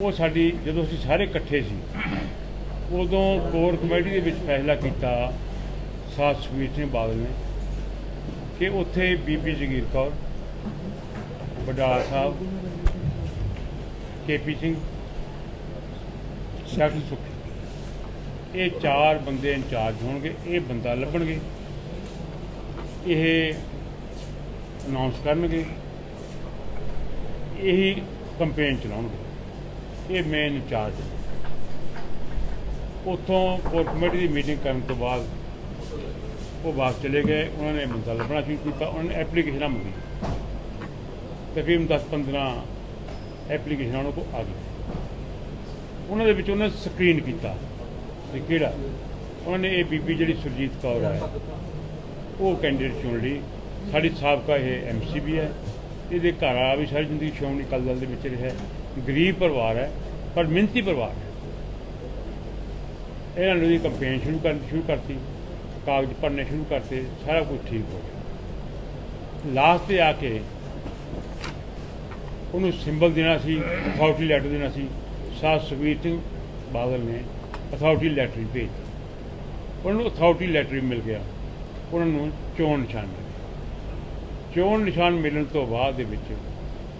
ਉਹ ਸਾਡੀ, ਜਦੋਂ ਅਸੀਂ ਸਾਰੇ ਇਕੱਠੇ ਸੀ, ਉਦੋਂ ਕੋਰ ਕਮੇਟੀ ਦੇ ਵਿੱਚ ਫੈਸਲਾ ਕੀਤਾ ਸਾਧ ਸੁਖਬੀਰ ਸਿੰਘ ਬਾਦਲ ਨੇ ਕਿ ਉੱਥੇ ਬੀਬੀ ਜਗੀਰ ਕੌਰ ਵਡਾਲਾ ਸਾਹਿਬ ਕੇਪੀ ਸਿੰਘ, ਡਾਕਟਰ ਸੁਖੀ। ਇਹ ਚਾਰ ਬੰਦੇ ਇੰਚਾਰਜ ਹੋਣਗੇ, ਇਹ ਬੰਦਾ ਲੱਭਣਗੇ, ਇਹ ਅਨਾਉਂਸ ਕਰਨਗੇ, ਇਹੀ ਕੰਪੇਨ ਚਲਾਉਣਗੇ। ਇਹ ਮੇਨ ਇੰਚਾਰਜ ਉੱਥੋਂ ਕੋਰ ਕਮੇਟੀ ਦੀ ਮੀਟਿੰਗ ਕਰਨ ਤੋਂ ਬਾਅਦ ਉਹ ਵਾਪਸ ਚਲੇ ਗਏ, ਉਹਨਾਂ ਨੇ ਬੰਦਾ ਲੱਭਣਾ ਸ਼ੁਰੂ ਕੀਤਾ, ਉਹਨਾਂ ਨੇ ਐਪਲੀਕੇਸ਼ਨਾਂ ਮੰਗੀ। ਤਕਰੀਬਨ 10-15 ਐਪਲੀਕੇਸ਼ਨਾਂ ਉਹਨਾਂ ਕੋਲ ਆ ਗਈ ਉਹਨਾਂ ਦੇ ਵਿੱਚ ਉਹਨਾਂ ਸਕਰੀਨ ਕੀਤਾ ਕਿ ਕਿਹੜਾ। ਉਹਨਾਂ ਨੇ ਇਹ ਬੀਬੀ ਜਿਹੜੀ ਸੁਰਜੀਤ ਕੌਰ ਹੈ, ਉਹ ਕੈਂਡੀਡੇਟ ਚੁਣ ਲਈ। ਸਾਡੀ ਸਾਬਕਾ ਇਹ ਐਮਸੀ ਵੀ ਹੈ। ਇਹਦੇ ਘਰ ਵਾਲਾ ਵੀ ਸਾਰੀ ਜ਼ਿੰਦਗੀ ਸ਼੍ਰੋਮਣੀ ਅਕਾਲੀ ਦਲ ਦੇ ਵਿੱਚ ਰਿਹਾ ਗਰੀਬ ਪਰਿਵਾਰ ਹੈ, ਪਰ ਮਿਹਨਤੀ ਪਰਿਵਾਰ ਹੈ। ਇਹਨਾਂ ਨੇ ਉਹਦੀ ਕੰਪੇਨ ਸ਼ੁਰੂ ਕਰਨੀ, ਸ਼ੁਰੂ ਕਰਤੀ, ਕਾਗਜ਼ ਭਰਨੇ ਸ਼ੁਰੂ ਕਰਤੇ, ਸਾਰਾ ਕੁਝ ਠੀਕ ਹੋ ਗਿਆ। ਲਾਸਟ ਤੇ ਆ ਕੇ ਉਹਨੂੰ ਸਿੰਬਲ ਦੇਣਾ ਸੀ ਅਥਾਰਟੀ ਲੈਟਰ ਦੇਣਾ ਸੀ। ਸਾਧ ਸੁਖਬੀਰ ਸਿੰਘ ਬਾਦਲ ਨੇ ਅਥਾਰਟੀ ਲੈਟਰ ਭੇਜ ਦਿੱਤੀ। ਉਹਨਾਂ ਨੂੰ ਅਥਾਰਟੀ ਲੈਟਰ ਵੀ ਮਿਲ ਗਿਆ। ਉਹਨਾਂ ਨੂੰ ਚੋਣ ਨਿਸ਼ਾਨ ਮਿਲ ਗਿਆ ਚੋਣ ਨਿਸ਼ਾਨ ਮਿਲਣ ਤੋਂ ਬਾਅਦ ਦੇ ਵਿੱਚ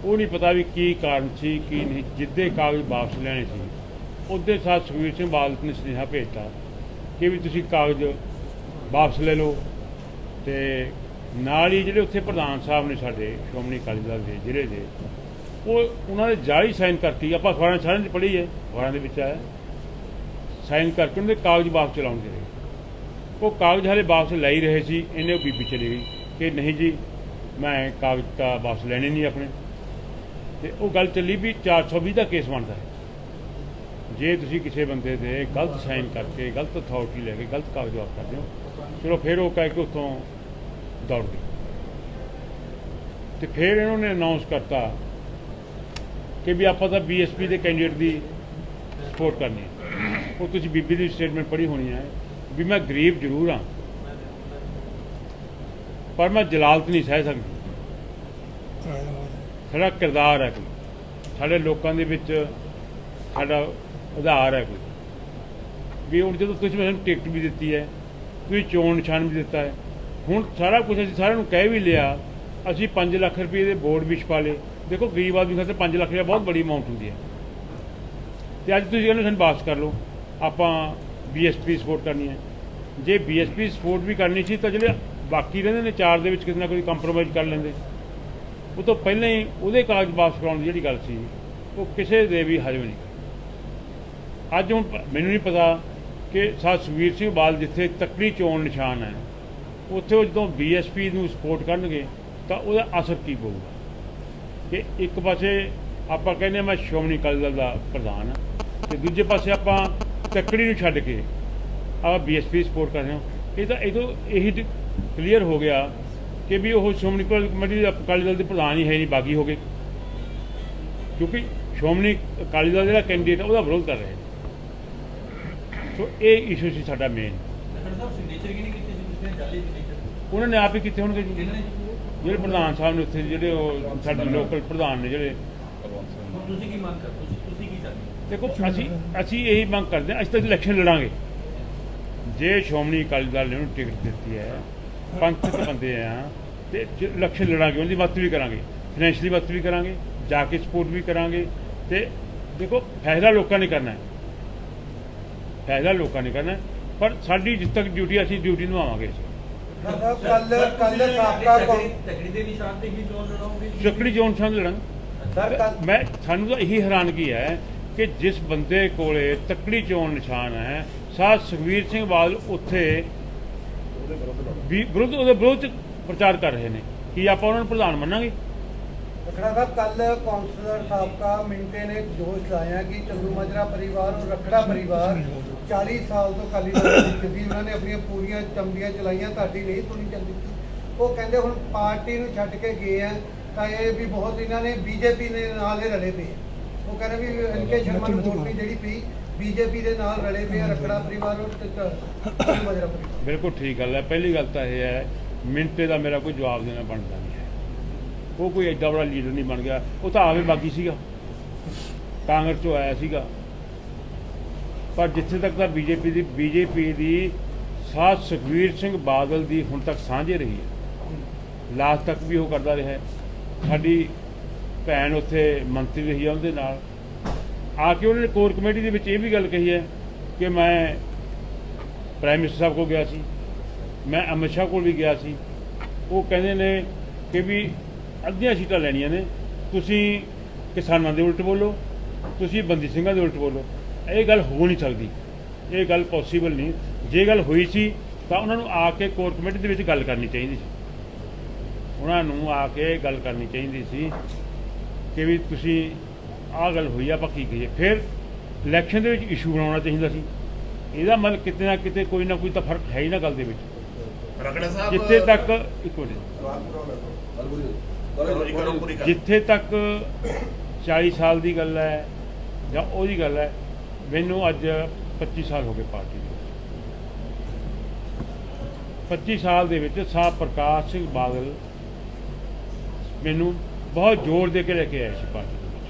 ਉਹ ਨਹੀਂ ਪਤਾ ਵੀ ਕੀ ਕਾਰਨ ਸੀ, ਕੀ ਨਹੀਂ। ਜਿੱਦੇ ਕਾਗਜ਼ ਵਾਪਸ ਲੈਣੇ ਸੀ, ਉਹਦੇ ਸਾਥ ਸੁਖਬੀਰ ਸਿੰਘ ਬਾਦਲ ਨੇ ਸੁਨੇਹਾ ਭੇਜਤਾ ਕਿ ਵੀ ਤੁਸੀਂ ਕਾਗਜ਼ ਵਾਪਸ ਲੈ ਲਓ ਤੇ ਨਾਲ ਹੀ ਜਿਹੜੇ ਉੱਥੇ ਪ੍ਰਧਾਨ ਸਾਹਿਬ ਨੇ ਸਾਡੇ, ਸ਼੍ਰੋਮਣੀ ਅਕਾਲੀ ਦਲ ਦੇ, ਜ਼ਿਲ੍ਹੇ ਦੇ, ਉਹ ਉਹਨਾਂ ਦੇ ਜਾਲੀ ਸਾਈਨ ਕਰਤੀ। ਆਪਾਂ ਅਖਬਾਰਾਂ 'ਚ ਸਾਰਿਆਂ 'ਚ ਪੜ੍ਹੀ ਹੈ, ਅਖਬਾਰਾਂ ਦੇ ਵਿੱਚ ਆਇਆ। ਸਾਈਨ ਕਰਕੇ ਉਹਨਾਂ ਦੇ ਕਾਗਜ਼ ਵਾਪਸ ਚਲਾਉਂਦੇ ਰਹੇ ਉਹ ਕਾਗਜ਼ ਹਾਲੇ ਵਾਪਸ ਲੈ ਹੀ ਰਹੇ ਸੀ ਇਹਨੇ ਉਹ ਬੀਬੀ ਚਲੀ ਗਈ ਕਿ ਨਹੀਂ ਜੀ, ਮੈਂ ਕਾਗਜ਼ ਤਾਂ ਵਾਪਸ ਲੈਣੇ ਨਹੀਂ ਆਪਣੇ। ਤੇ ਉਹ ਗੱਲ ਚੱਲੀ ਵੀ 420 ਦਾ ਕੇਸ ਬਣਦਾ ਹੈ। ਜੇ ਤੁਸੀਂ ਕਿਸੇ ਬੰਦੇ ਦੇ ਗਲਤ ਸਾਈਨ ਕਰਕੇ, ਗਲਤ ਅਥਾਰਟੀ ਲੈ ਕੇ, ਗਲਤ ਕਾਗਜ਼ਾਤ ਕਰਦੇ ਹੋ, ਚਲੋ ਫਿਰ ਉਹ ਕਹਿ ਕੇ ਉੱਥੋਂ ਦੌੜ ਗਏ। ਤੇ ਫਿਰ ਇਹਨਾਂ ਨੇ ਅਨਾਉਂਸ ਕਰਤਾ ਕਿ ਵੀ ਆਪਾਂ ਤਾਂ ਬੀਐਸਪੀ ਦੇ ਕੈਂਡੀਡੇਟ ਦੀ ਸਪੋਰਟ ਕਰਨੀ ਹੈ। ਉਹ ਤੁਸੀਂ ਬੀਬੀ ਦੀ ਸਟੇਟਮੈਂਟ ਪੜ੍ਹੀ ਹੋਣੀ ਹੈ ਵੀ ਮੈਂ ਗਰੀਬ ਜ਼ਰੂਰ ਹਾਂ, ਪਰ ਮੈਂ ਜਲਾਲਤ ਨਹੀਂ ਸਹਿ ਸਕਦੀ। ਸਾਡਾ ਕਿਰਦਾਰ ਹੈ ਕੋਈ। ਸਾਡੇ ਲੋਕਾਂ ਦੇ ਵਿੱਚ ਸਾਡਾ ਆਧਾਰ ਹੈ ਕੋਈ। ਵੀ ਹੁਣ ਜਦੋਂ ਤੁਸੀਂ ਮੈਨੂੰ ਟਿਕਟ ਵੀ ਦਿੱਤੀ ਹੈ, ਤੁਸੀਂ ਚੋਣ ਨਿਸ਼ਾਨ ਵੀ ਦਿੱਤਾ ਹੈ, ਹੁਣ ਸਾਰਾ ਕੁਝ ਅਸੀਂ ਸਾਰਿਆਂ ਨੂੰ ਕਹਿ ਵੀ ਲਿਆ, ਅਸੀਂ 5 ਲੱਖ ਰੁਪਏ ਦੇ ਬੋਰਡ ਵੀ ਛਪਾ ਲਏ। ਦੇਖੋ, ਗਰੀਬ ਆਦਮੀ ਖਾਤੇ 5 ਲੱਖ ਰੁਪਏ ਬਹੁਤ ਬੜੀ ਅਮਾਉਂਟ ਹੁੰਦੀ ਹੈ। ਤੇ ਅੱਜ ਤੁਸੀਂ ਕਹਿੰਦੇ ਸਾਨੂੰ ਵਾਪਸ ਕਰ ਲਓ। ਆਪਾਂ ਬੀਐਸਪੀ ਸਪੋਰਟ ਕਰਨੀ ਹੈ। ਜੇ ਬੀਐਸਪੀ ਸਪੋਰਟ ਵੀ ਕਰਨੀ ਸੀ ਤਾਂ ਜਿਹੜੇ ਬਾਕੀ ਰਹਿੰਦੇ ਨੇ ਚਾਰ ਦੇ ਵਿੱਚ ਕਿਸੇ ਨਾ ਕੋਈ ਕੰਪਰੋਮਾਈਜ਼ ਕਰ ਲੈਂਦੇ। ਉਹ ਤੋਂ ਪਹਿਲਾਂ ਹੀ ਉਹਦੇ ਕਾਗਜ਼ ਵਾਪਸ ਕਰਾਉਣ ਦੀ ਜਿਹੜੀ ਗੱਲ ਸੀ, ਉਹ ਕਿਸੇ ਦੇ ਵੀ ਹਜਮ ਨਹੀਂ। ਅੱਜ ਹੁਣ ਮੈਨੂੰ ਨਹੀਂ ਪਤਾ ਕਿ ਸਾਧ ਸੁਖਬੀਰ ਸਿੰਘ ਬਾਲ ਜਿੱਥੇ ਤਕੜੀ ਚੋਣ ਨਿਸ਼ਾਨ ਹੈ, ਉੱਥੇ ਉਹ ਜਦੋਂ ਬੀਐਸਪੀ ਨੂੰ ਸਪੋਰਟ ਕਰਨਗੇ, ਤਾਂ ਉਹਦਾ ਅਸਰ ਕੀ ਪਊਗਾ? ਕਿ ਇੱਕ ਪਾਸੇ ਆਪਾਂ ਕਹਿੰਦੇ ਹਾਂ ਮੈਂ ਸ਼੍ਰੋਮਣੀ ਅਕਾਲੀ ਦਲ ਦਾ ਪ੍ਰਧਾਨ ਹਾਂ, ਤੇ ਦੂਜੇ ਪਾਸੇ ਆਪਾਂ ਤੱਕੜੀ ਨੂੰ ਛੱਡ ਕੇ ਆਪਾਂ ਬੀਐਸਪੀ ਸਪੋਰਟ ਕਰ ਰਹੇ ਹਾਂ। ਇਹ ਤਾਂ ਇਹ ਤੋਂ ਇਹੀ ਕਲੀਅਰ ਹੋ ਗਿਆ ਕਿ ਵੀ ਉਹ ਸ਼੍ਰੋਮਣੀ ਕਮੇਟੀ ਦੇ ਅਕਾਲੀ ਦਲ ਦੇ ਪ੍ਰਧਾਨ ਹੀ ਹੈ ਨਹੀਂ ਬਾਗੀ ਹੋ ਗਏ। ਕਿਉਂਕਿ ਸ਼੍ਰੋਮਣੀ ਅਕਾਲੀ ਦਲ ਜਿਹੜਾ ਕੈਂਡੀਡੇਟ ਉਹਦਾ ਵਿਰੋਧ ਕਰ ਰਹੇ ਨੇ। ਸੋ ਇਹ ਇਸ਼ੂ ਸੀ ਸਾਡਾ ਮੇਨ ਉਹਨਾਂ ਨੇ ਆਪ ਹੀ ਕੀਤੇ ਹੋਣਗੇ ਜਿਹੜੇ ਪ੍ਰਧਾਨ ਸਾਹਿਬ ਨੇ ਉੱਥੇ ਜਿਹੜੇ ਉਹ ਸਾਡੇ ਲੋਕਲ ਪ੍ਰਧਾਨ ਨੇ ਜਿਹੜੇ। ਤੁਸੀਂ ਕੀ ਮੰਗ ਕਰ ਤੁਸੀਂ ਕੀ ਚਾਹੁੰਦੇ? ਦੇਖੋ ਅਸੀਂ ਅਸੀਂ ਇਹੀ ਮੰਗ ਕਰਦੇ ਹਾਂ ਅਸੀਂ ਤਾਂ ਇਲੈਕਸ਼ਨ ਲੜਾਂਗੇ। ਜੇ ਸ਼੍ਰੋਮਣੀ ਅਕਾਲੀ ਦਲ ਨੇ ਉਹਨੂੰ ਟਿਕਟ ਦਿੱਤੀ ਹੈ ਪੰਥਕ ਬੰਦੇ ਆ ਤੇ ਜ- ਇਲੈਕਸ਼ਨ ਲੜਾਂਗੇ ਉਹਦੀ ਮਦਦ ਵੀ ਕਰਾਂਗੇ ਫਾਈਨੈਂਸ਼ਲੀ ਮਦਦ ਵੀ ਕਰਾਂਗੇ ਜਾ ਕੇ ਸਪੋਰਟ ਵੀ ਕਰਾਂਗੇ ਤੇ ਦੇਖੋ ਫੈਸਲਾ ਲੋਕਾਂ ਨੇ ਕਰਨਾ ਹੈ। ਫੈਸਲਾ ਲੋਕਾਂ ਨੇ ਕਰਨਾ ਪਰ ਸਾਡੀ ਜਿੱਦ ਤੱਕ ਡਿਊਟੀ ਅਸੀਂ ਡਿਊਟੀ ਨਿਭਾਵਾਂਗੇ। ਕੱਲ ਕੱਲ ਸਾਬਕਾ ਕੌਂ- ਤਕੜੀ ਦੇ ਨਿਸ਼ਾਨ ਤੇ ਹੀ ਚੋਣ ਲੜਾਉਂਗੇ ਚੱਕੜੀ ਜੋਨ ਸੰਗ ਲੜਾਂਗੇ ਮੈਂ ਸਾਨੂੰ ਤਾਂ ਇਹੀ ਹੈਰਾਨਗੀ ਹੈ ਕਿ ਜਿਸ ਬੰਦੇ ਕੋਲੇ ਤਕੜੀ ਚੋਣ ਨਿਸ਼ਾਨ ਹੈ ਸਾਧ ਸੁਖਵੀਰ ਸਿੰਘ ਬਾਦਲ ਉੱਥੇ ਵੀ ਵਿਰੁੱਧ ਉਹਦੇ ਵਿਰੁੱਧ 'ਚ ਪ੍ਰਚਾਰ ਕਰ ਰਹੇ ਨੇ। ਕੀ ਆਪਾਂ ਉਹਨਾਂ ਨੂੰ ਪ੍ਰਧਾਨ ਮੰਨਾਂਗੇ? ਰਖੜਾ ਸਾਹਿਬ ਕੱਲ ਕਾਉਂਸਲਰ ਸਾਬਕਾ ਮਿੰਟੇ ਨੇ ਦੋਸ਼ ਲਾਇਆ ਕਿ ਚੰਦੂ ਮਾਜਰਾ ਪਰਿਵਾਰ ਔਰ ਰਖੜਾ ਪਰਿਵਾਰ 40 ਸਾਲ ਤੋਂ ਕਾਲੀ ਦਲ ਦੇ ਵਿੱਚ ਸੀ। ਉਹਨਾਂ ਨੇ ਆਪਣੀਆਂ ਪੂਰੀਆਂ ਚੰਬੀਆਂ ਚਲਾਈਆਂ ਤੁਹਾਡੀ ਨਹੀਂ ਸੁਣੀ ਜਾਂਦੀ ਉਹ ਕਹਿੰਦੇ ਹੁਣ ਪਾਰਟੀ ਨੂੰ ਛੱਡ ਕੇ ਗਏ ਆ ਤਾਂ ਇਹ ਵੀ ਬਹੁਤ ਇਹਨਾਂ ਨੇ ਬੀਜੇਪੀ ਦੇ ਨਾਲ ਇਹ ਰਲੇ ਪਏ। ਉਹ ਕਹਿੰਦੇ ਵੀ ਐਨਕੇ ਸ਼ਰਮਾ ਨੂੰ ਵੋਟ ਵੀ ਜਿਹੜੀ ਪਈ। ਬੀਜੇਪੀ ਦੇ ਨਾਲ ਰਲੇ ਪਏ ਆ ਰਖੜਾ ਪਰਿਵਾਰ ਔਰ ਪਰਿਵਾਰ। ਬਿਲਕੁਲ ਠੀਕ ਗੱਲ ਹੈ। ਪਹਿਲੀ ਗੱਲ ਤਾਂ ਇਹ ਹੈ ਮਿੰਟੇ ਦਾ ਮੇਰਾ ਕੋਈ ਜਵਾਬ ਦੇਣਾ ਬਣਦਾ ਨਹੀਂ ਹੈ। ਉਹ ਕੋਈ ਐਡਾ ਬੜਾ ਲੀਡਰ ਨਹੀਂ ਬਣ ਗਿਆ। ਉਹ ਤਾਂ ਆਵੇ ਬਾਕੀ ਸੀਗਾ। ਕਾਂਗਰਸ ਤੋਂ ਆਇਆ ਸੀਗਾ। ਪਰ ਜਿੱਥੇ ਤੱਕ ਤਾਂ ਬੀਜੇਪੀ ਦੀ ਬੀਜੇਪੀ ਦੀ ਸਾਥ ਸੁਖਵੀਰ ਸਿੰਘ ਬਾਦਲ ਦੀ ਹੁਣ ਤੱਕ ਸਾਂਝੇ ਰਹੀ ਹੈ। ਲਾਸਟ ਤੱਕ ਵੀ ਉਹ ਕਰਦਾ ਰਿਹਾ ਸਾਡੀ ਭੈਣ ਉੱਥੇ ਮੰਤਰੀ ਰਹੀ ਹੈ ਉਹਦੇ ਨਾਲ। ਆ ਕੇ ਉਹਨਾਂ ਨੇ ਕੋਰ ਕਮੇਟੀ ਦੇ ਵਿੱਚ ਇਹ ਵੀ ਗੱਲ ਕਹੀ ਹੈ ਕਿ ਮੈਂ ਪ੍ਰਾਈਮ ਮਿਨਿਸਟਰ ਸਾਹਿਬ ਕੋਲ ਗਿਆ ਸੀ। ਮੈਂ ਅਮਿਤ ਸ਼ਾਹ ਕੋਲ ਵੀ ਗਿਆ ਸੀ। ਉਹ ਕਹਿੰਦੇ ਨੇ ਕਿ ਵੀ ਅੱਧੀਆਂ ਸੀਟਾਂ ਲੈਣੀਆਂ ਨੇ। ਤੁਸੀਂ ਕਿਸਾਨਾਂ ਦੇ ਉਲਟ ਬੋਲੋ, ਤੁਸੀਂ ਬੰਦੀ ਸਿੰਘਾਂ ਦੇ ਉਲਟ ਬੋਲੋ। ਇਹ ਗੱਲ ਹੋ ਨਹੀਂ ਸਕਦੀ। ਇਹ ਗੱਲ ਪੋਸੀਬਲ ਨਹੀਂ। ਜੇ ਗੱਲ ਹੋਈ ਸੀ, ਤਾਂ ਉਹਨਾਂ ਨੂੰ ਆ ਕੇ ਕੋਰ ਕਮੇਟੀ ਦੇ ਵਿੱਚ ਗੱਲ ਕਰਨੀ ਚਾਹੀਦੀ ਸੀ। ਉਹਨਾਂ ਨੂੰ ਆ ਕੇ ਗੱਲ ਕਰਨੀ ਚਾਹੀਦੀ ਸੀ ਕਿ ਵੀ ਤੁਸੀਂ ਆਹ ਗੱਲ ਹੋਈ ਆ ਆਪਾਂ ਕੀ ਕਹੀਏ? ਫਿਰ ਇਲੈਕਸ਼ਨ ਦੇ ਵਿੱਚ ਇਸ਼ੂ ਬਣਾਉਣਾ ਚਾਹੀਦਾ ਸੀ। ਇਹਦਾ ਮਤਲਬ ਕਿਤੇ ਨਾ ਕਿਤੇ ਕੋਈ ਨਾ ਕੋਈ ਤਾਂ ਫ਼ਰਕ ਹੈ ਹੀ ਨਾ ਗੱਲ ਦੇ ਵਿੱਚ। ਰਗੜਾ ਸਾਹਿਬ ਜਿੱਥੇ ਤੱਕ ਇੱਕ ਮਿੰਟ। ਜਿੱਥੇ ਤੱਕ 40 ਸਾਲ ਦੀ ਗੱਲ ਹੈ ਜਾਂ ਉਹਦੀ ਗੱਲ ਹੈ ਮੈਨੂੰ ਅੱਜ 25 ਸਾਲ ਹੋ ਗਏ ਪਾਰਟੀ ਦੇ ਵਿੱਚ। 25 ਸਾਲ ਦੇ ਵਿੱਚ ਸਾਹ ਪ੍ਰਕਾਸ਼ ਸਿੰਘ ਬਾਦਲ ਮੈਨੂੰ ਬਹੁਤ ਜ਼ੋਰ ਦੇ ਕੇ ਲੈ ਕੇ ਆਏ ਸੀ ਪਾਰਟੀ ਦੇ ਵਿੱਚ।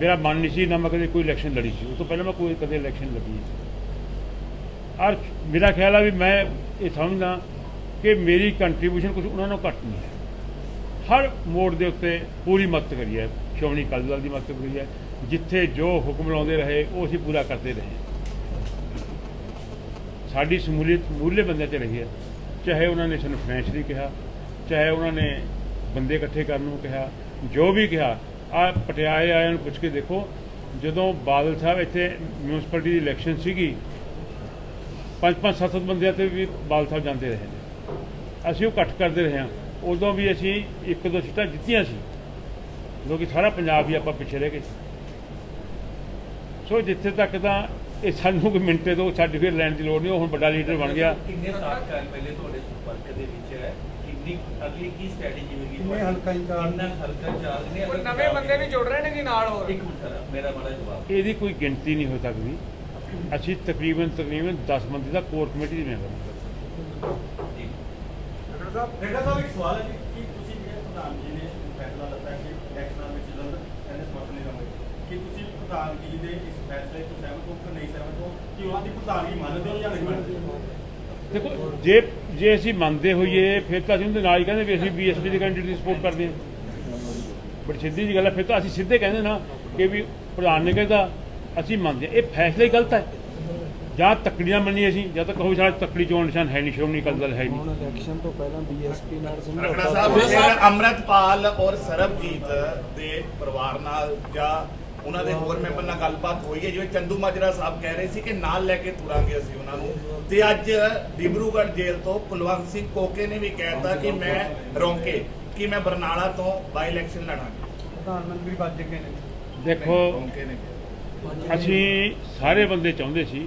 ਮੇਰਾ ਮਨ ਨਹੀਂ ਸੀ ਨਾ ਮੈਂ ਕਦੇ ਕੋਈ ਇਲੈਕਸ਼ਨ ਲੜੀ ਸੀ। ਉਸ ਤੋਂ ਪਹਿਲਾਂ ਮੈਂ ਕੋਈ ਕਦੇ ਇਲੈਕਸ਼ਨ ਲੜੀ ਨਹੀਂ ਸੀ। ਔਰ ਮੇਰਾ ਖਿਆਲ ਆ ਵੀ ਮੈਂ ਇਹ ਸਮਝਦਾ ਕਿ ਮੇਰੀ ਕੰਟਰੀਬਿਊਸ਼ਨ ਕੁਝ ਉਹਨਾਂ ਨਾਲੋਂ ਘੱਟ ਨਹੀਂ ਹੈ। ਹਰ ਮੋੜ ਦੇ ਉੱਤੇ ਪੂਰੀ ਮਦਦ ਕਰੀ ਹੈ। ਸ਼੍ਰੋਮਣੀ ਅਕਾਲੀ ਦਲ ਦੀ ਮਦਦ ਕਰੀ ਹੈ। ਜਿੱਥੇ ਜੋ ਹੁਕਮ ਲਾਉਂਦੇ ਰਹੇ, ਉਹ ਅਸੀਂ ਪੂਰਾ ਕਰਦੇ ਰਹੇ। ਸਾਡੀ ਸਮੂਲੀਅਤ ਮੂਲੇ ਬੰਦਿਆਂ 'ਚ ਰਹੀ ਹੈ। ਚਾਹੇ ਉਹਨਾਂ ਨੇ ਸਾਨੂੰ ਫਾਈਨੈਂਸ਼ਲੀ ਕਿਹਾ, ਚਾਹੇ ਉਹਨਾਂ ਨੇ ਬੰਦੇ ਇਕੱਠੇ ਕਰਨ ਨੂੰ ਕਿਹਾ, ਜੋ ਵੀ ਕਿਹਾ, ਆ ਪਟਿਆਲੇ ਆਇਆਂ ਨੂੰ ਪੁੱਛ ਕੇ ਦੇਖੋ, ਜਦੋਂ ਬਾਦਲ ਸਾਹਿਬ ਇੱਥੇ ਮਿਊਨਿਸਪੈਲਿਟੀ ਦੀ ਇਲੈਕਸ਼ਨ ਸੀਗੀ ਪੰਜ ਪੰਜ ਸੱਤ ਸੱਤ ਬੰਦਿਆਂ ਤੇ ਵੀ ਬਾਦਲ ਸਾਹਿਬ ਜਾਂਦੇ ਰਹੇ ਨੇ। ਅਸੀਂ ਉਹ ਇਕੱਠ ਕਰਦੇ ਰਹੇ ਹਾਂ। ਉਦੋਂ ਵੀ ਅਸੀਂ ਇੱਕ ਦੋ ਸੀਟਾਂ ਜਿੱਤੀਆਂ ਸੀ। ਕਿਉਂਕਿ ਸਾਰਾ ਪੰਜਾਬ ਹੀ ਆਪਾਂ ਪਿੱਛੇ ਰਹਿ ਗਏ ਸੀ। ਸੋ ਜਿੱਥੇ ਤੱਕ ਤਾਂ ਇਹ ਸਾਨੂੰ ਕੋਈ ਮਿੰਟੇ ਤੋਂ ਸਰਟੀਫਿਕੇਟ ਲੈਣ ਦੀ ਲੋੜ ਨਹੀਂ ਉਹ ਹੁਣ ਵੱਡਾ ਲੀਡਰ ਬਣ ਗਿਆ। ਕਿੰਨੇ ਸਾਲ ਕਾਲ ਪਹਿਲੇ ਤੁਹਾਡੇ ਸੰਪਰਕ ਦੇ ਵਿੱਚ ਹੈ? ਕਿੰਨੀ ਅਗਲੀ ਕੀ ਸਟ੍ਰੈਟਜੀ ਹੋਵੇਗੀ ਕਿੰਨੇ ਹਲਕਾ ਇੰਚਾਰਜ? ਕਿੰਨਾ ਹਲਕਾ ਚਾਰਜ ਨੇ? ਨਵੇਂ ਬੰਦੇ ਵੀ ਜੁੜ ਰਹੇ ਨੇ ਜੀ ਨਾਲ ਹੋਰ। ਇੱਕ ਮੇਰਾ ਬੜਾ ਜਵਾਬ ਇਹਦੀ ਕੋਈ ਗਿਣਤੀ ਨਹੀਂ ਹੋ ਸਕਦੀ। ਅਸੀਂ ਤਕਰੀਬਨ ਤਕਰੀਬਨ 10 ਬੰਦੇ ਦਾ ਕੋਰ ਕਮੇਟੀ ਦੇ ਮੈਂਬਰ ਹਾਂ। ਜੀ ਰੇਡਾ ਸਾਹਿਬ ਇੱਕ ਸਵਾਲ ਹੈ ਜੀ ਕਿ ਤੁਸੀਂ ਜਿਹੜੇ ਪ੍ਰਧਾਨ ਜੀ ਨੇ ਫੈਸਲਾ ਲਿੱਤਾ ਕਿ ਇਲੈਕਸ਼ਨਾਂ ਵਿੱਚ ਜਲਦ ਇਹਨੇ ਸਮਰਥਨ ਨਹੀਂ ਕਰਾਂਗੇ ਕਿ ਤੁਸੀਂ ਪ੍ਰਧਾਨਗੀ ਜੀ ਦੇ ਇਸ ਫੈਸਲੇ ਤੋਂ ਸਹਿਮਤ ਹੋ ਕਿ ਨਹੀਂ ਸਹਿਮਤ ਹੋ ਕਿ ਉਹਨਾਂ ਦੀ ਪ੍ਰਧਾਨਗੀ ਮੰਨਦੇ ਹੋ ਜਾਂ ਨਹੀਂ ਮੰਨਦੇ ਦੇਖੋ ਜੇ ਜੇ ਅਸੀਂ ਮੰਨਦੇ ਹੋਈਏ ਫਿਰ ਤਾਂ ਅਸੀਂ ਉਹਦੇ ਨਾਲ ਹੀ ਕਹਿੰਦੇ ਵੀ ਅਸੀਂ ਬੀਐਸਪੀ ਦੇ ਕੈਂਡੀਡੇਟ ਦੀ ਸਪੋਰਟ ਕਰਦੇ ਹਾਂ। ਬੜੀ ਸਿੱਧੀ ਜੀ ਗੱਲ ਹੈ ਫਿਰ ਤਾਂ ਅਸੀਂ ਸਿੱਧੇ ਕਹਿੰਦੇ ਨਾ ਕਿ ਵੀ ਪ੍ਰਧਾਨ ਨੇ ਕਹਿੰਦਾ ਅਸੀਂ ਮੰਨਦੇ। ਇਹ ਫੈਸਲਾ ਹੀ ਗਲਤ ਹੈ। ਜਾਂ ਤੱਕੜੀਆਂ ਮੰਨੀ ਅਸੀਂ ਜਾਂ ਤਾਂ ਕਹੋ ਸਾਡਾ ਤੱਕੜੀ ਚੋਣ ਨਿਸ਼ਾਨ ਹੈ ਨਹੀਂ ਸ਼੍ਰੋਮਣੀ ਅਕਾਲੀ ਦਲ ਹੈ ਨਹੀਂ। ਹੁਣ ਇਲੈਕਸ਼ਨ ਤੋਂ ਪਹਿਲਾਂ ਬੀਐਸਪੀ ਨਾਲ ਸਮਝੌਤਾ ਸਾਹਿਬ ਅੰਮ੍ਰਿਤਪਾਲ ਔਰ ਸਰਬਜੀਤ ਦੇ ਪਰਿਵਾਰ ਨਾਲ ਜਾਂ ਉਹਨਾਂ ਦੇ ਹੋਰ ਮੈਂਬਰ ਨਾਲ ਗੱਲਬਾਤ ਹੋਈ ਹੈ ਜਿਵੇਂ ਚੰਦੂ ਮਾਜਰਾ ਸਾਹਿਬ ਕਹਿ ਰਹੇ ਸੀ ਕਿ ਨਾਲ ਲੈ ਕੇ ਤੁਰਾਂਗੇ ਅਸੀਂ ਉਹਨਾਂ ਨੂੰ। ਤੇ ਅੱਜ ਡਿਬਰੂਗੜ੍ਹ ਜੇਲ੍ਹ ਤੋਂ ਕੁਲਵੰਤ ਸਿੰਘ ਕੋਕੇ ਨੇ ਵੀ ਕਹਿਤਾ ਕਿ ਮੈਂ ਰੌਂਕੇ ਕਿ ਮੈਂ ਬਰਨਾਲਾ ਤੋਂ ਬਾਈ ਇਲੈਕਸ਼ਨ ਲੜਾਂਗਾ। ਪ੍ਰਧਾਨ ਮੰਤਰੀ ਵੱਜ ਗਏ ਨੇ। ਦੇਖੋ ਰੌਂਕੇ ਨੇ ਕਿਹਾ। ਅਸੀਂ ਸਾਰੇ ਬੰਦੇ ਚਾਹੁੰਦੇ ਸੀ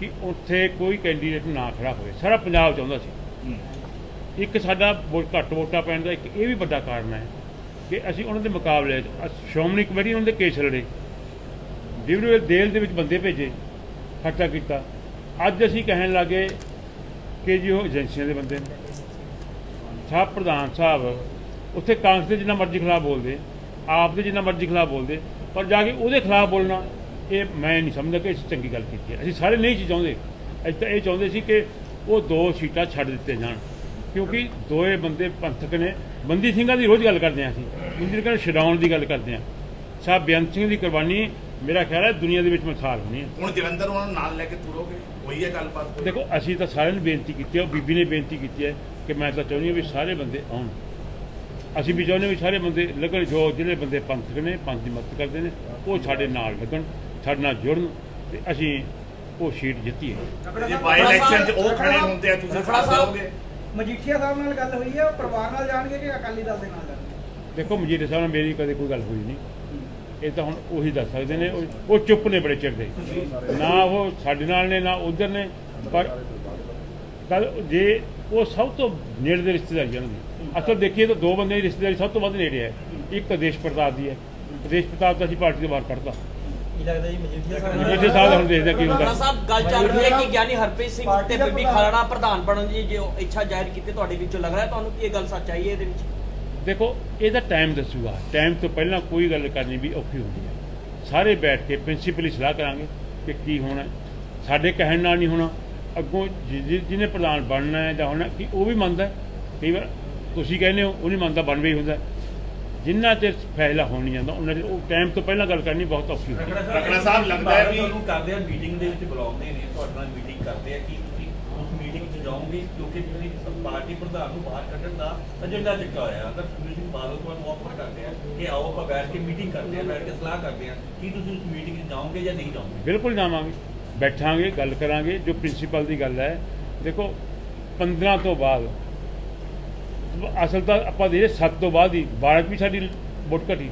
ਕਿ ਉੱਥੇ ਕੋਈ ਕੈਂਡੀਡੇਟ ਨਾ ਖੜਾ ਹੋਵੇ। ਸਾਰਾ ਪੰਜਾਬ ਚਾਹੁੰਦਾ ਸੀ। ਇੱਕ ਸਾਡਾ ਵੋਟ ਘੱਟ ਵੋਟਾਂ ਪੈਣ ਦਾ ਇੱਕ ਇਹ ਵੀ ਵੱਡਾ ਕਾਰਨ ਹੈ ਕਿ ਅਸੀਂ ਉਹਨਾਂ ਦੇ ਮੁਕਾਬਲੇ 'ਚ ਸ਼੍ਰੋਮਣੀ ਕਮੇਟੀ ਉਹਨਾਂ ਦੇ ਕੇਸ ਲੜੇ। ਡਿਬਰੂ ਦੇਲ ਦੇ ਵਿੱਚ ਬੰਦੇ ਭੇਜੇ, ਖਰਚਾ ਕੀਤਾ। ਅੱਜ ਅਸੀਂ ਕਹਿਣ ਲੱਗੇ ਕਿ ਜੀ ਉਹ ਏਜੰਸੀਆਂ ਦੇ ਬੰਦੇ ਨੇ। ਸਾਹਿਬ ਪ੍ਰਧਾਨ ਸਾਹਿਬ, ਉੱਥੇ ਕਾਂਗਰਸ ਦੇ ਜਿੰਨਾ ਮਰਜ਼ੀ ਖਿਲਾਫ ਬੋਲਦੇ, ਆਪ ਦੇ ਜਿੰਨਾ ਮਰਜ਼ੀ ਖਿਲਾਫ ਬੋਲਦੇ, ਪਰ ਜਾ ਕੇ ਉਹਦੇ ਖਿਲਾਫ ਬੋਲਣਾ ਇਹ ਮੈਂ ਨਹੀਂ ਸਮਝਦਾ ਕਿ ਅਸੀਂ ਚੰਗੀ ਗੱਲ ਕੀਤੀ ਹੈ। ਅਸੀਂ ਸਾਰੇ ਨਹੀਂ ਸੀ ਚਾਹੁੰਦੇ। ਅਸੀਂ ਤਾਂ ਇਹ ਚਾਹੁੰਦੇ ਸੀ ਕਿ ਉਹ ਦੋ ਸੀਟਾਂ ਛੱਡ ਦਿੱਤੇ ਜਾਣ। ਕਿਉਂਕਿ ਦੋਏ ਬੰਦੇ ਪੰਥਕ ਨੇ। ਬੰਦੀ ਸਿੰਘਾਂ ਦੀ ਰੋਜ਼ ਗੱਲ ਕਰਦੇ ਹਾਂ ਅਸੀਂ। ਬੰਦੀ ਸਿੰਘਾਂ ਛਡਾਉਣ ਦੀ ਗੱਲ ਕਰਦੇ ਹਾਂ। ਸਾਹਿਬ ਬੇਅੰਤ ਸਿੰਘ ਦੀ ਕੁਰਬਾਨੀ ਮੇਰਾ ਖਿਆਲ ਹੈ ਦੁਨੀਆ ਦੇ ਵਿੱਚ ਮਿਸਾਲ ਹੋਣੀ ਹੈ। ਹੁਣ ਜਲੰਧਰ ਉਹਨਾਂ ਨੂੰ ਨਾਲ ਲੈ ਕੇ ਤੁਰੋਗੇ? ਹੋਈ ਹੈ ਗੱਲਬਾਤ? ਦੇਖੋ ਅਸੀਂ ਤਾਂ ਸਾਰਿਆਂ ਨੂੰ ਬੇਨਤੀ ਕੀਤੀ ਹੈ ਉਹ ਬੀਬੀ ਨੇ ਬੇਨਤੀ ਕੀਤੀ ਹੈ ਕਿ ਮੈਂ ਤਾਂ ਚਾਹੁੰਦੀ ਹਾਂ ਵੀ ਸਾਰੇ ਬੰਦੇ ਆਉਣ। ਅਸੀਂ ਵੀ ਚਾਹੁੰਦੇ ਹਾਂ ਵੀ ਸਾਰੇ ਬੰਦੇ ਲੱਗਣ ਜੋ ਜਿਹੜੇ ਬੰਦੇ ਪੰਥਕ ਨੇ ਪੰਥ ਦੀ ਮਦਦ ਕਰਦੇ ਨੇ ਉਹ ਸਾਡੇ ਨਾਲ ਲੱਗਣ। ਸਾਡੇ ਨਾਲ ਜੁੜਨ ਤੇ ਅਸੀਂ ਉਹ ਸੀਟ ਜਿੱਤੀਏ ਜੇ ਬਾਈ ਇਲੈਕਸ਼ਨ 'ਚ ਉਹ ਖੜੇ ਹੁੰਦੇ ਆ ਤੁਸੀਂ ਸਾਹਿਬ ਦਿਓਗੇ ਮਜੀਠੀਆ ਸਾਹਿਬ ਨਾਲ ਗੱਲ ਹੋਈ ਹੈ ਉਹ ਪਰਿਵਾਰ ਨਾਲ ਜਾਣਗੇ ਕਿ ਅਕਾਲੀ ਦਲ ਦੇ ਨਾਲ ਜਾਣਗੇ? ਦੇਖੋ ਮਜੀਠੇ ਸਾਹਿਬ ਨਾਲ ਮੇਰੀ ਕਦੇ ਕੋਈ ਗੱਲ ਹੋਈ ਨਹੀਂ। ਇਹ ਤਾਂ ਹੁਣ ਉਹੀ ਦੱਸ ਸਕਦੇ ਨੇ ਉਹ- ਚੁੱਪ ਨੇ ਬੜੇ ਚਿਰ ਦੇ। ਨਾ ਉਹ ਸਾਡੇ ਨਾਲ ਨੇ ਨਾ ਉਧਰ ਨੇ ਪਰ ਕੱਲ ਜੇ ਉਹ ਸਭ ਤੋਂ ਨੇੜੇ ਦੇ ਰਿਸ਼ਤੇਦਾਰੀ ਉਹਨਾਂ ਦੀ ਅਸਲ ਦੇਖੀਏ ਤਾਂ ਦੋ ਬੰਦੇ ਦੀ ਰਿਸ਼ਤੇਦਾਰੀ ਸਭ ਤੋਂ ਵੱਧ ਨੇੜੇ ਹੈ। ਇੱਕ ਦੇਸ਼ ਪ੍ਰਤਾਪ ਦੀ ਹੈ। ਦੇਸ਼ ਪ੍ਰਤਾਪ ਤਾਂ ਅਸੀਂ ਪਾਰਟੀ ਤੋਂ ਬਾਹਰ ਕੱਢਤਾ। ਕੀ ਲੱਗਦਾ ਜੀ ਮਜੀਠੀਆ ਮਜੀਠੇ ਸਾਹਿਬ ਹੁਣ ਦੇਖਦੇ ਕੀ ਹੁੰਦਾ। ਸਾਹਿਬ ਗੱਲ ਚੱਲ ਰਹੀ ਹੈ ਕਿ ਗਿਆਨੀ ਹਰਪ੍ਰੀਤ ਸਿੰਘ ਤੇ ਬੀਬੀ ਖਾਲੜਾ ਪ੍ਰਧਾਨ ਬਣਨ ਦੀ ਜੋ ਇੱਛਾ ਜ਼ਾਹਿਰ ਕੀਤੀ ਤੁਹਾਡੇ ਵਿੱਚੋਂ ਲੱਗ ਰਿਹਾ ਤੁਹਾਨੂੰ ਕੀ ਇਹ ਗੱਲ ਸੱਚਾਈ ਹੈ ਇਹਦੇ ਵਿੱਚ? ਦੇਖੋ ਇਹਦਾ ਟਾਈਮ ਦੱਸੂਗਾ। ਟਾਈਮ ਤੋਂ ਪਹਿਲਾਂ ਕੋਈ ਗੱਲ ਕਰਨੀ ਵੀ ਔਖੀ ਹੁੰਦੀ ਹੈ। ਸਾਰੇ ਬੈਠ ਕੇ ਪ੍ਰਿੰਸੀਪਲੀ ਸਲਾਹ ਕਰਾਂਗੇ ਕਿ ਕੀ ਹੋਣਾ। ਸਾਡੇ ਕਹਿਣ ਨਾਲ ਨਹੀਂ ਹੋਣਾ। ਅੱਗੋਂ ਜਿਹਨੇ ਪ੍ਰਧਾਨ ਬਣਨਾ ਹੈ ਜਾਂ ਹੋਣਾ ਕਿ ਉਹ ਵੀ ਮੰਨਦਾ ਹੈ। ਕਈ ਵਾਰ ਤੁਸੀਂ ਕਹਿੰਦੇ ਹੋ ਉਹ ਨਹੀਂ ਮੰਨਦਾ ਬਣ ਵੀ ਹੁੰਦਾ ਜਿੰਨਾ ਚਿਰ ਫੈਸਲਾ ਹੋ ਨਹੀਂ ਜਾਂਦਾ ਉਹਨਾਂ ਚਿਰ ਉਹ ਟਾਈਮ ਤੋਂ ਪਹਿਲਾਂ ਗੱਲ ਕਰਨੀ ਬਹੁਤ ਔਖੀ ਹੁੰਦੀ ਹੈ। ਰਖੜਾ ਸਾਹਿਬ ਲੱਗਦਾ ਹੈ ਵੀ- ਤੁਹਾਨੂੰ ਕਰਦੇ ਆ ਮੀਟਿੰਗ ਦੇ ਵਿੱਚ ਬੁਲਾਉਂਦੇ ਨੇ ਤੁਹਾਡੇ ਨਾਲ ਮੀਟਿੰਗ ਕਰਦੇ ਆ ਕਿ ਤੁਸੀਂ ਉਸ ਮੀਟਿੰਗ 'ਚ ਜਾਓਗੇ ਕਿਉਂਕਿ ਤੁਸੀਂ ਪਾਰਟੀ ਪ੍ਰਧਾਨ ਨੂੰ ਬਾਹਰ ਕੱਢਣ ਦਾ ਏਜੰਡਾ ਚੱਕਾ ਹੋਇਆ ਤਾਂ ਸੁਨੀਲ ਸਿੰਘ ਬਾਦਲ ਤੁਹਾਨੂੰ ਆਫਰ ਕਰਦੇ ਆ ਕਿ ਆਓ ਆਪਾਂ ਬੈਠ ਕੇ ਮੀਟਿੰਗ ਕਰਦੇ ਆ ਬੈਠ ਕੇ ਸਲਾਹ ਕਰਦੇ ਆ ਕੀ ਤੁਸੀਂ ਉਸ ਮੀਟਿੰਗ 'ਚ ਜਾਓਗੇ ਜਾਂ ਨਹੀਂ ਜਾਓਗੇ? ਬਿਲਕੁਲ ਜਾਵਾਂਗੇ। ਬੈਠਾਂਗੇ ਗੱਲ ਕਰਾਂਗੇ ਜੋ ਪ੍ਰਿੰਸੀਪਲ ਦੀ ਗੱਲ ਹੈ। ਦੇਖੋ 15 ਤੋਂ ਬਾਅਦ ਅਸਲ ਤਾਂ ਆਪਾਂ ਦੇ 7 ਤੋਂ ਬਾਅਦ ਹੀ 12 ਚ ਵੀ ਸਾਡੀ ਵੋਟ ਘਟੀ।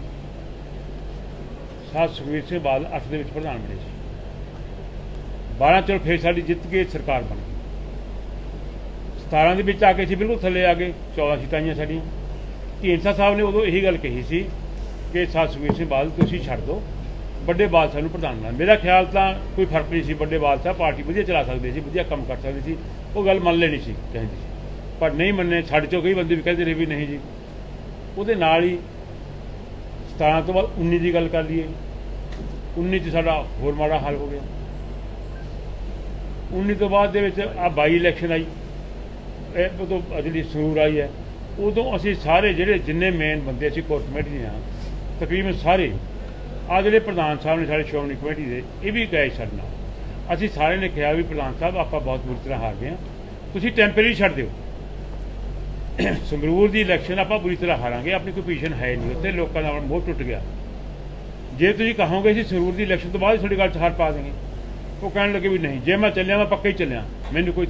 ਸਾਤ ਸੁਖਵੀਰ ਸਿੰਘ ਬਾਦਲ 8 ਦੇ ਵਿੱਚ ਪ੍ਰਧਾਨ ਬਣੇ ਸੀ। 12 ਚੋਂ ਫਿਰ ਸਾਡੀ ਜਿੱਤ ਕੇ ਸਰਕਾਰ ਬਣ ਗਈ। 17 ਦੇ ਵਿੱਚ ਆ ਕੇ ਸੀ ਬਿਲਕੁਲ ਥੱਲੇ ਆ ਗਏ 14 ਸੀਟਾਂ ਆਈਆਂ ਸਾਡੀਆਂ। ਢੀਂਡਸਾ ਸਾਹਿਬ ਨੇ ਉਦੋਂ ਇਹੀ ਗੱਲ ਕਹੀ ਸੀ ਕਿ ਸਾਤ ਸੁਖਵੀਰ ਸਿੰਘ ਬਾਦਲ ਤੁਸੀਂ ਛੱਡ ਦਿਓ, ਵੱਡੇ ਬਾਦਸ਼ਾਹ ਨੂੰ ਪ੍ਰਧਾਨ ਬਣਾ ਮੇਰਾ ਖਿਆਲ ਤਾਂ ਕੋਈ ਫ਼ਰਕ ਨਹੀਂ ਸੀ, ਵੱਡੇ ਬਾਦਸ਼ਾਹ ਪਾਰਟੀ ਵਧੀਆ ਚਲਾ ਸਕਦੇ ਸੀ, ਵਧੀਆ ਕੰਮ ਕਰ ਸਕਦੇ ਸੀ। ਉਹ ਗੱਲ ਮੰਨ ਲੈਣੀ ਸੀ, ਕਹਿੰਦੀ ਸੀ। ਪਰ ਨਹੀਂ ਮੰਨੇ, ਸਾਡੇ ਚੋਂ ਕਈ ਬੰਦੇ ਵੀ ਕਹਿੰਦੇ ਰਹੇ ਵੀ ਨਹੀਂ ਜੀ। ਉਹਦੇ ਨਾਲ ਹੀ 17 ਤੋਂ ਬਾਅਦ 19 ਦੀ ਗੱਲ ਕਰ ਲਈਏ। 19 ਚ ਸਾਡਾ ਹੋਰ ਮਾੜਾ ਹਾਲ ਹੋ ਗਿਆ। 19 ਤੋਂ ਬਾਅਦ ਦੇ ਵਿੱਚ ਆ ਬਾਈ ਇਲੈਕਸ਼ਨ ਆਈ। ਇਹ ਉਦੋਂ ਜਿਹੜੀ ਸਰੂਰ ਆਈ ਹੈ। ਉਦੋਂ ਅਸੀਂ ਸਾਰੇ ਜਿਹੜੇ ਜਿੰਨੇ ਮੇਨ ਬੰਦੇ ਅਸੀਂ ਕੋਰ ਕਮੇਟੀ ਦੇ ਹਾਂ, ਤਕਰੀਬਨ ਸਾਰੇ ਆ ਜਿਹੜੇ ਪ੍ਰਧਾਨ ਸਾਹਿਬ ਨੇ ਸਾਡੇ ਸ਼੍ਰੋਮਣੀ ਕਮੇਟੀ ਦੇ, ਇਹ ਵੀ ਗਏ ਛੱਡਣਾ ਅਸੀਂ ਸਾਰੇ ਨੇ ਕਿਹਾ ਵੀ ਪ੍ਰਧਾਨ ਸਾਹਿਬ, ਆਪਾਂ ਬਹੁਤ ਬੁਰੀ ਤਰ੍ਹਾਂ ਹਾਰ ਗਏ ਹਾਂ। ਤੁਸੀਂ ਟੈਂਪਰੇਰੀ ਛੱਡ ਦਿਓ। ਸੰਗਰੂਰ ਦੀ ਇਲੈਕਸ਼ਨ ਆਪਾਂ ਬੁਰੀ ਤਰ੍ਹਾਂ ਹਾਰਾਂਗੇ, ਆਪਣੀ ਕੋਈ ਪੋਜੀਸ਼ਨ ਹੈ ਨਹੀਂ। ਉੱਥੇ ਲੋਕਾਂ ਦਾ ਮੋਹ ਟੁੱਟ ਗਿਆ। ਜੇ ਤੁਸੀਂ ਕਹੋਗੇ ਅਸੀਂ ਸੰਗਰੂਰ ਦੀ ਇਲੈਕਸ਼ਨ ਤੋਂ ਬਾਅਦ ਹੀ ਤੁਹਾਡੀ ਗੱਲ 'ਚ ਹਾਰ ਪਾ ਦੇਂਗੇ। ਉਹ ਕਹਿਣ ਲੱਗੇ ਵੀ ਨਹੀਂ, ਜੇ ਮੈਂ ਚੱਲਿਆ, ਮੈਂ ਪੱਕਾ ਹੀ ਚੱਲਿਆ। ਮੈਨੂੰ ਕੋਈ